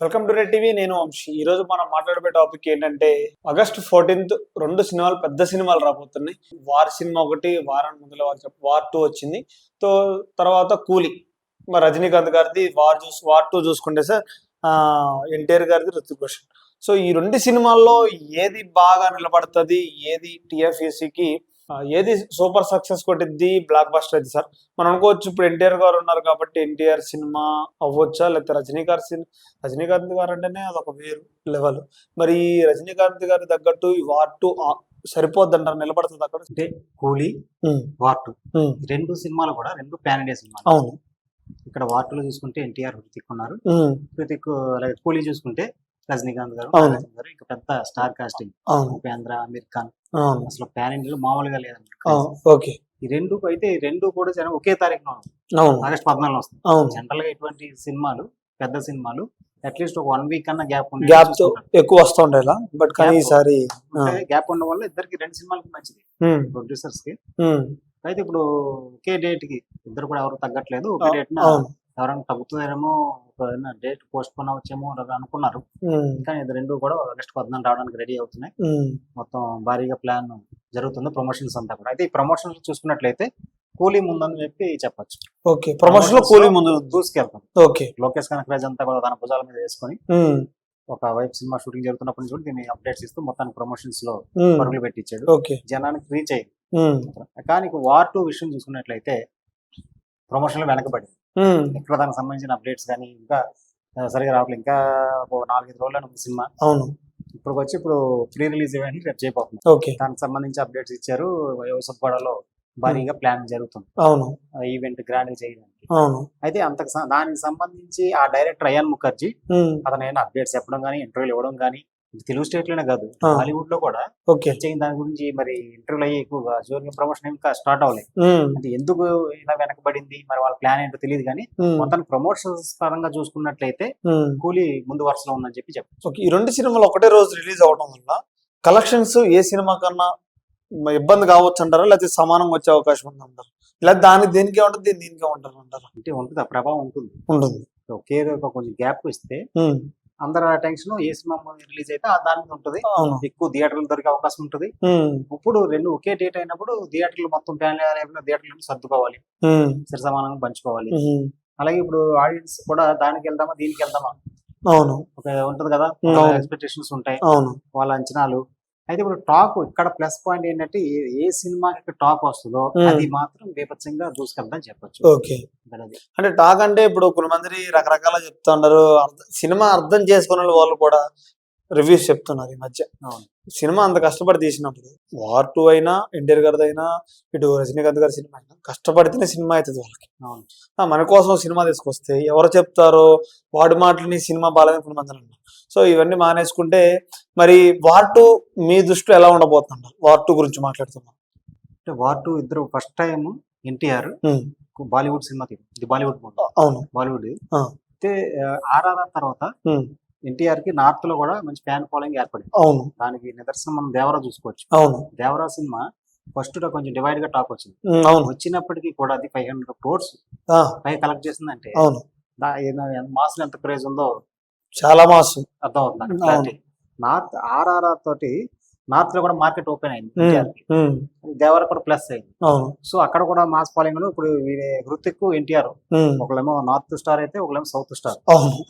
Welcome to red TV. నేను వంశీ. ఈ రోజు మనం మాట్లాడబోయే టాపిక్ ఏంటంటే ఆగస్ట్ ఫోర్టీన్త్ రెండు సినిమాలు పెద్ద సినిమాలు రాబోతున్నాయి. వార్ సినిమా ఒకటి వారానికి ముందులో వారు వార్ టూ వచ్చింది. తో తర్వాత కూలి. మరి రజనీకాంత్ గారిది వార్ చూసి వార్ టూ చూసుకుంటే సార్ ఎన్టీఆర్ గారిది రుతిక్ రోషన్. సో ఈ రెండు సినిమాల్లో ఏది బాగా నిలబడుతుంది? ఏది టిఎఫ్ఎస్సికి ఏది సూపర్ సక్సెస్ కొట్టిద్ది? బ్లాక్ బస్టర్ అయితే సార్. మనం అనుకోవచ్చు ఇప్పుడు ఎన్టీఆర్ గారు ఉన్నారు కాబట్టి ఎన్టీఆర్ సినిమా అవ్వచ్చా? లేకపోతే రజనీకాంత్ సినిమా రజనీకాంత్ గారు అంటేనే అదొక వేరు లెవెల్ మరి రజనీకాంత్ గారి తగ్గట్టు ఈ వార్ టూ సరిపోద్ది అంటారు నిలబడుతుంది అక్కడ? అంటే కూలీ వార్ టూ. రెండు సినిమాలు కూడా రెండు పాన్ ఇండియా సినిమాలు అవును. ఇక్కడ వార్ టూలో చూసుకుంటే ఎన్టీఆర్ హృతిక్ ఉన్నారు. హృతిక్ అలాగే కూలీ చూసుకుంటే రజనీకాంత్ గారు గారు ఇంకా పెద్ద స్టార్ కాస్టింగ్. ఉపేంద్ర అమీర్ ఖాన్. అసలు పాన్ ఇండియాలో మామూలుగా లేదండి ఓకే. ఈ రెండు అయితే ఈ రెండు కూడా జనం ఒకే తారీఖున ఆగస్ట్ పద్నాలుగు వస్తుంది జనరల్గా ఇటువంటి సినిమాలు పెద్ద సినిమాలు అట్లీస్ట్ ఒక వన్ వీక్ అన్న గ్యాప్ గ్యాప్ ఎక్కువ వస్తూ ఉంటాయి ఇలా బట్ కానీ. ఈసారి గ్యాప్ ఉండడం వల్ల ఇద్దరికి రెండు సినిమాలకి మంచిది. ప్రొడ్యూసర్స్కి. అయితే ఇప్పుడు ఒకే డేట్కి ఇద్దరు కూడా ఎవరు తగ్గట్లేదు. ఒకే డేట్ ఎవరైనా తగ్గుతుందేమో డేట్ పోస్ట్ పోన్ అవ్వచ్చేమో అని అనుకున్నారు. కానీ ఇది రెండు కూడా ఆగస్ట్ పద్నాలుగు రావడానికి రెడీ అవుతున్నాయి. మొత్తం భారీగా ప్లాన్ జరుగుతుంది. ప్రమోషన్స్ అంతా కూడా. అయితే ఈ ప్రమోషన్స్ చూసుకున్నట్లయితే కూలీ ముందని చెప్పి చెప్పొచ్చు. ఓకే. ప్రమోషన్లో కూలీ ముందు. దూసుకెళ్తాం. ఓకే. లోకేష్ కనకరాజ్ అంతా కూడా తన భుజాల మీద వేసుకొని ఒక వైపు సినిమా షూటింగ్ జరుగుతున్నప్పటి నుంచి కూడా దీన్ని అప్డేట్స్ ఇస్తూ మొత్తానికి ప్రమోషన్స్లో పరుగులు పెట్టించాడు జనానికి రీచ్ అయ్యింది కానీ వార్ టూ విషయం చూసుకున్నట్లయితే ప్రమోషన్లో వెనకబడింది. ఇక్కడ దానికి సంబంధించిన అప్డేట్స్ కానీ ఇంకా సరిగా రావట్లేదు ఇంకా ఒక నాలుగైదు రోజుల్లో సినిమా. అవును. ఇప్పుడు వచ్చి ఇప్పుడు ప్రీ రిలీజ్ ఈవెంట్ రేపు చేయబోతుంది ఓకే. దానికి సంబంధించి అప్డేట్స్ ఇచ్చారు. యోసఫ్గూడలో భారీగా ప్లాన్ జరుగుతుంది. అవును. ఈవెంట్ గ్రాండ్ చేయడానికి. అవును. అయితే అంతకు దానికి సంబంధించి ఆ డైరెక్టర్ అయాన్ ముఖర్జీ అతను ఏమైనా అప్డేట్స్ చెప్పడం కానీ ఇంటర్వ్యూలు ఇవ్వడం కానీ తెలుగు స్టేట్లోనే కాదు. హాలీవుడ్లో కూడా ఓకే. దాని గురించి మరి ఇంటర్వ్యూలు అయ్యి ఎక్కువగా జూనియర్ ప్రమోషన్ ఇంకా స్టార్ట్ అవ్వలేదు అంటే ఎందుకు ఇలా వెనకబడింది మరి వాళ్ళ ప్లాన్ ఏంటో తెలియదు కానీ మొత్తం ప్రమోషన్స్ పరంగా చూసుకున్నట్లయితే. కూలీ ముందు వరుసలో ఉందని చెప్పి చెప్పచ్చు. ఓకే ఈ రెండు సినిమాలు ఒకటే రోజు రిలీజ్ అవడం వల్ల కలెక్షన్స్ ఏ సినిమా కన్నా ఇబ్బంది కావచ్చు అంటారా? లేకపోతే సమానంగా వచ్చే అవకాశం ఉంది అంటారు? ఇలా దాని దేనికే ఉంటుంది దీని దీనికే ఉంటారు అంటారా? అంటే ఉంటుంది ఆ ప్రభావం ఉంటుంది. ఉంటుంది. ఒకే కొంచెం గ్యాప్ ఇస్తే అందరు అటెన్షన్ ఏ సినిమా రిలీజ్ అయితే దాని మీద ఉంటుంది. ఎక్కువ థియేటర్లు దొరికే అవకాశం ఉంటుంది. ఇప్పుడు రెండు ఒకే డేట్ అయినప్పుడు థియేటర్లు మొత్తం ఫ్యామిలీ థియేటర్లు సర్దుకోవాలి. సరి సమానంగా పంచుకోవాలి. అలాగే ఇప్పుడు ఆడియన్స్ కూడా దానికి వెళ్దామా దీనికి వెళ్దామా? అవును. ఒక ఉంటది కదా. ఎక్స్పెక్టేషన్స్ ఉంటాయి. అవును. వాళ్ళ అంచనాలు. అయితే ఇప్పుడు టాక్ ఇక్కడ ప్లస్ పాయింట్ ఏంటంటే ఏ- సినిమాకి టాక్ వస్తుందో. అది మాత్రం బీభత్సంగా దూసుకెళ్తాం చెప్పొచ్చు. ఓకే. అంటే టాక్ అంటే ఇప్పుడు కొంతమంది రకరకాల చెప్తున్నారు సినిమా అర్థం చేసుకున్న వాళ్ళు కూడా రివ్యూస్ చెప్తున్నారు ఈ మధ్య. సినిమా అంత కష్టపడి తీసినప్పుడు వార్ టూ అయినా ఎన్టీఆర్ గారిది అయినా ఇటు రజనీకాంత్ గారి సినిమా అయినా కష్టపడితేనే సినిమా అవుతుంది వాళ్ళకి. అవును. ఆ, మన కోసం సినిమా తీసుకొస్తే ఎవరు చెప్తారో వాడి మాటలని సినిమా బాగాలేదని కొంతమంది అన్నారు. సో ఇవన్నీ మానేసుకుంటే మరి వార్ టూ మీ దృష్టిలో ఎలా ఉండబోతున్నారు వార్ టూ గురించి మాట్లాడుతున్నాం. అంటే వార్ టూ ఇద్దరు ఫస్ట్ టైం ఎన్టీఆర్ బాలీవుడ్ సినిమా ఇది బాలీవుడ్ అవును. బాలీవుడ్. అయితే ఆర్ఆర్ఆర్ తర్వాత ఎన్టీఆర్కి నార్త్లో కూడా మంచి ఫ్యాన్ ఫాలోయింగ్ ఏర్పడింది. అవును. దానికి నిదర్శనం మనం దేవరా చూసుకోవచ్చు. అవును. దేవరా సినిమా ఫస్ట్ కొంచెం డివైడ్గా టాక్ వచ్చింది. అవును. వచ్చినప్పటికీ కూడా అది ఫైవ్ హండ్రెడ్ క్రోడ్స్ ఆ, పై కలెక్ట్ చేసిందంటే అవును. మాస్ ఎంత క్రేజ్ ఉందో చాలా మాస్. అర్థం అవుతుంది అవును. క్లారిటీ నార్త్ ఆర్ఆర్ఆర్ తోటి నార్త్లో కూడా మార్కెట్ ఓపెన్ అయింది దేవర కూడా ప్లస్ అయింది. సో అక్కడ కూడా మాస్ ఫాలోయింగ్లో ఇప్పుడు వీరి హృతిక్ ఎన్టీఆర్ ఒకళ్ళేమో నార్త్ స్టార్ అయితే ఒకళ్ళేమో సౌత్ స్టార్.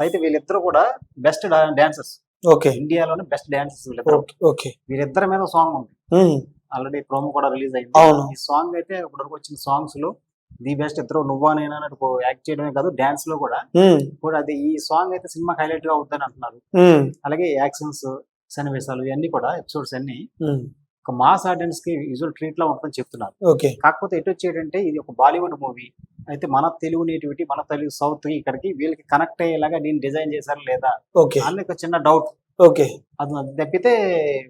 అయితే వీళ్ళిద్దరు కూడా బెస్ట్ డాన్సర్స్. ఓకే. ఇండియాలోనే బెస్ట్ డాన్సర్స్ వీళ్ళిద్దరు. ఓకే వీరిద్దరి మీద సాంగ్ ఉంది. ఆల్రెడీ ప్రోమో కూడా రిలీజ్ అయింది. ఈ సాంగ్ అయితే ఇప్పటివరకు వచ్చిన సాంగ్స్లో ది బెస్ట్ ఇద్దరు నువ్వా నేనా అన్నట్టు యాక్ట్ చేయడమే కాదు డాన్స్లో కూడా. కూడా అది ఈ సాంగ్ అయితే సినిమా హైలైట్గా అవుతుందని అంటున్నారు. అలాగే యాక్షన్స్ సన్నివేశాలు ఇవన్నీ కూడా ఎపిసోడ్స్ అన్ని ఒక మాస్ ఆడియన్స్కి విజువల్ ట్రీట్ లా ఉంటుందని చెప్తున్నారు. కాకపోతే ఎటు వచ్చేటంటే ఇది ఒక బాలీవుడ్ మూవీ అయితే మన తెలుగు నేటివిటీ మన తెలుగు సౌత్ ఇక్కడికి వీళ్ళకి కనెక్ట్ అయ్యేలాగా దీన్ని డిజైన్ చేశారు లేదా ఓకే. అన్న ఒక చిన్న డౌట్ ఓకే. అది తప్పితే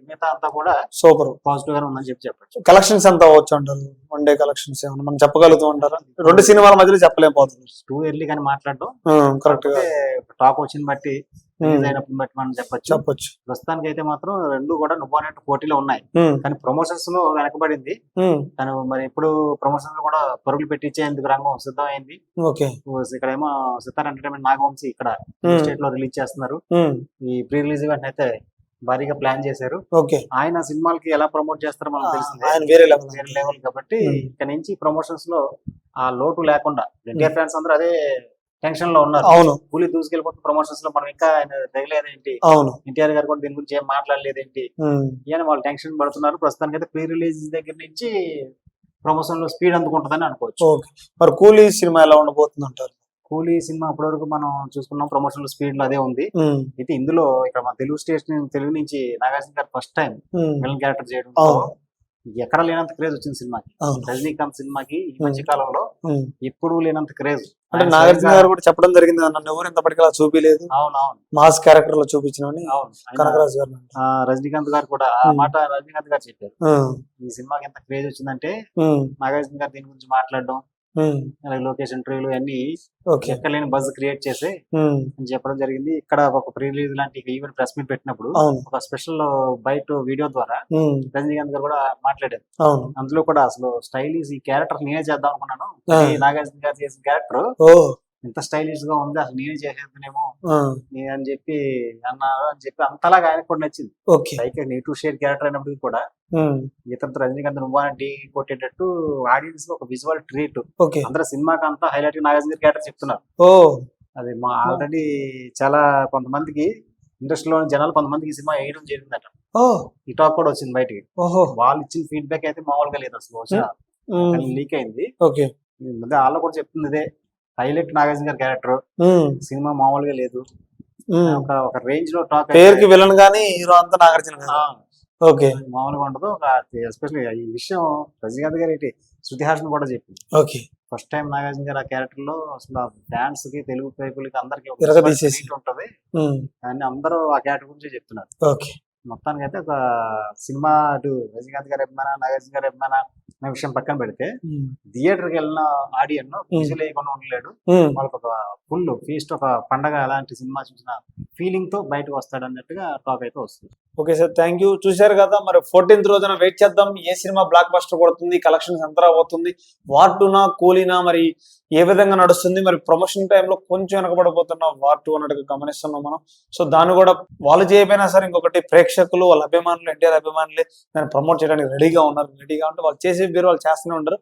మిగతా అంతా కూడా సూపర్. పాజిటివ్ గానే ఉందని చెప్పి చెప్పచ్చు. కలెక్షన్స్ ఎంత అవ్వచ్చు అంటారు? వన్ డే కలెక్షన్స్ ఏమన్నా మనం చెప్పగలుగుతూ ఉంటారా? రెండు సినిమాల మధ్యలో చెప్పలేం పోతుంది టూ ఎర్లీ కానీ మాట్లాడడం కరెక్ట్గా. టాక్ వచ్చిన బట్టి రిలీజ్ అయినప్పుడు బట్టి మనం చెప్పొచ్చు. చెప్పొచ్చు. ప్రస్తుతానికి అయితే మాత్రం రెండు కూడా నువ్వు పోటీలో ఉన్నాయి. ఉమ్, కానీ ప్రమోషన్స్లో వెనకబడింది. ఉమ్, కానీ మరి ఇప్పుడు ప్రమోషన్స్ కూడా పరుగులు పెట్టించేందుకు రంగం సిద్ధమైంది. ఓకే ఇక్కడ ఏమో సితార్ ఎంటర్టైన్మెంట్ నాగవంశీ ఇక్కడ స్టేట్లో రిలీజ్ చేస్తున్నారు. ఈ ప్రీ రిలీజ్ ఈవెంట్ అయితే భారీగా ప్లాన్ చేశారు. ఓకే. ఆయన సినిమాలకి ఎలా ప్రమోట్ చేస్తారో మనకు తెలిసిందే. ఆయన వేరే లెవెల్ వేరే లెవెల్ కాబట్టి. ఇక్కడ నుంచి ప్రమోషన్స్లో ఆ లోటు లేకుండా ఎన్టీఆర్ ఫ్యాన్స్ అందరూ అదే టెన్షన్లో ఉన్నారు. అవును. కూలీ దూసుకెళ్ళిపోతున్న ప్రమోషన్స్లో మనం ఇంకా ఆయన తగిలేదేంటి? అవును. ఎన్టీఆర్ గారు కూడా దీని గురించి ఏం మాట్లాడలేదేంటి? అని వాళ్ళు టెన్షన్ పడుతున్నారు. ప్రస్తుతానికి అయితే ప్రీ రిలీజ్ దగ్గర నుంచి ప్రమోషన్లో స్పీడ్ అందుకుంటుందని అనుకోవచ్చు. మరి కూలీ సినిమా ఎలా ఉండబోతుంది అంటారు కూలీ సినిమా ఇప్పటివరకు మనం చూసుకున్నాం ప్రమోషన్ స్పీడ్లో అదే ఉంది. అయితే ఇందులో ఇక్కడ మన తెలుగు స్టేషన్ తెలుగు నుంచి నాగార్జున గారు ఫస్ట్ టైం విలన్ క్యారెక్టర్ చేయడం ఎక్కడ లేనంత క్రేజ్ వచ్చింది సినిమాకి. రజనీకాంత్ సినిమాకి ఈ మధ్య కాలంలో. ఎప్పుడు లేనంత క్రేజ్ అంటే నాగార్జున గారు కూడా చెప్పడం జరిగింది నన్ను ఎవరు ఇంతప్పటికీ అలా చూపించలేదు అవును అవును. మాస్ క్యారెక్టర్లో ఆయన, కనకరాజు గారు రజనీకాంత్ గారు కూడా ఆ. మాట రజనీకాంత్ గారు చెప్పారు. ఈ సినిమాకి ఎంత క్రేజ్ వచ్చిందంటే నాగార్జున గారు దీని గురించి మాట్లాడడం అలాగే లొకేషన్ ఇంటర్వ్యూలు అన్ని ఎక్కలేని బజ్ క్రియేట్ చేసి అని చెప్పడం జరిగింది. ఇక్కడ ఒక ప్రీ రిలీజ్ లాంటి ఈవెంట్ ప్రెస్ మీట్ పెట్టినప్పుడు ఒక స్పెషల్ బయట వీడియో ద్వారా రజనీకాంత్ గారు కూడా మాట్లాడారు. అందులో కూడా అసలు స్టైలిష్ ఈ క్యారెక్టర్ నేనే చేద్దాం అనుకున్నాను. నాగార్జున గారు చేసిన క్యారెక్టర్. ఇంత స్టైలిష్గా ఉంది అసలు నేనే చేసేద్దానేమో నే- అని చెప్పి అన్నారు అని చెప్పి అంతలాగా ఆయనకు కూడా నచ్చింది. Okay. Like negative shade character అయినప్పటికీ కూడా ఇతరులతో రజనీకాంత్ నువ్వు ఢీ కొట్టేటట్టు ఆడియన్స్ ఒక విజువల్ ట్రీట్ అందరూ సినిమాకి అంతా హైలైట్ నాగార్జున క్యారెక్టర్ చెప్తున్నారు. అది మా ఆల్రెడీ చాలా కొంతమందికి ఇండస్ట్రీలో జనాలు కొంతమందికి ఈ సినిమా వేయడం జరిగిందట. ఈ టాక్ కూడా వచ్చింది బయటికి. వాళ్ళు ఇచ్చిన ఫీడ్బ్యాక్ అయితే మామూలుగా లేదు అసలు లీక్ అయింది. మధ్య వాళ్ళు కూడా చెప్తుంది ఇదే. హైలైట్ నాగార్జున గారి క్యారెక్టర్. సినిమా మామూలుగా లేదు. ఒక ఒక రేంజ్లో టాక్ పేరుకి విలన్ గానీ హీరో అంతా నాగార్జున గారు ఓకే. మామూలుగా ఉండదు. ఒక ఎస్పెషల్లీ ఈ విషయం రజనీకాంత్ గారు ఏంటి? శృతి హాసన్ కూడా చెప్పింది ఓకే. ఫస్ట్ టైం నాగార్జున గారు ఆ క్యారెక్టర్లో అసలు ఫ్యాన్స్కి తెలుగు పీపుల్కి అందరికి ఉంటది. కానీ అందరూ ఆ క్యారెక్టర్ గురించి చెప్తున్నారు. ఓకే. మొత్తానికి అయితే ఒక సినిమా అటు రజనీకాంత్ గారు అభిమాన నాగార్జున గారు అభిమాన అనే విషయం పక్కన పెడితే థియేటర్కి వెళ్ళిన ఆడియన్ వేయకుండా ఉండలేడు. వాళ్ళకి ఒక ఫుల్ ఫీస్ట్ ఒక పండగ అలాంటి సినిమా చూసిన ఫీలింగ్తో బయటకు వస్తాడు అన్నట్టుగా టాక్ అయితే వస్తుంది. Okay sir thank you. చూశారు కదా మరి ఫోర్టీన్త్ రోజున వెయిట్ చేద్దాం. ఏ సినిమా బ్లాక్ బస్టర్ కొడుతుంది కలెక్షన్స్ ఎంత రాబోతుంది వార్ టూనా కూలీనా మరి ఏ విధంగా నడుస్తుంది? మరి ప్రమోషన్ టైంలో కొంచెం వెనకబడిపోతున్న వార్ టూ అన్నట్టుగా గమనిస్తున్నాం మనం. సో దాన్ని కూడా వాళ్ళు చేయకపోయినా సరే ఇంకొకటి ప్రేక్షకులు వాళ్ళ అభిమానులు ఎన్టీఆర్ అభిమానులే దాన్ని ప్రమోట్ చేయడానికి రెడీగా ఉన్నారు. రెడీగా ఉంటే వాళ్ళు చేసే పేరు వాళ్ళు చేస్తూనే ఉంటారు.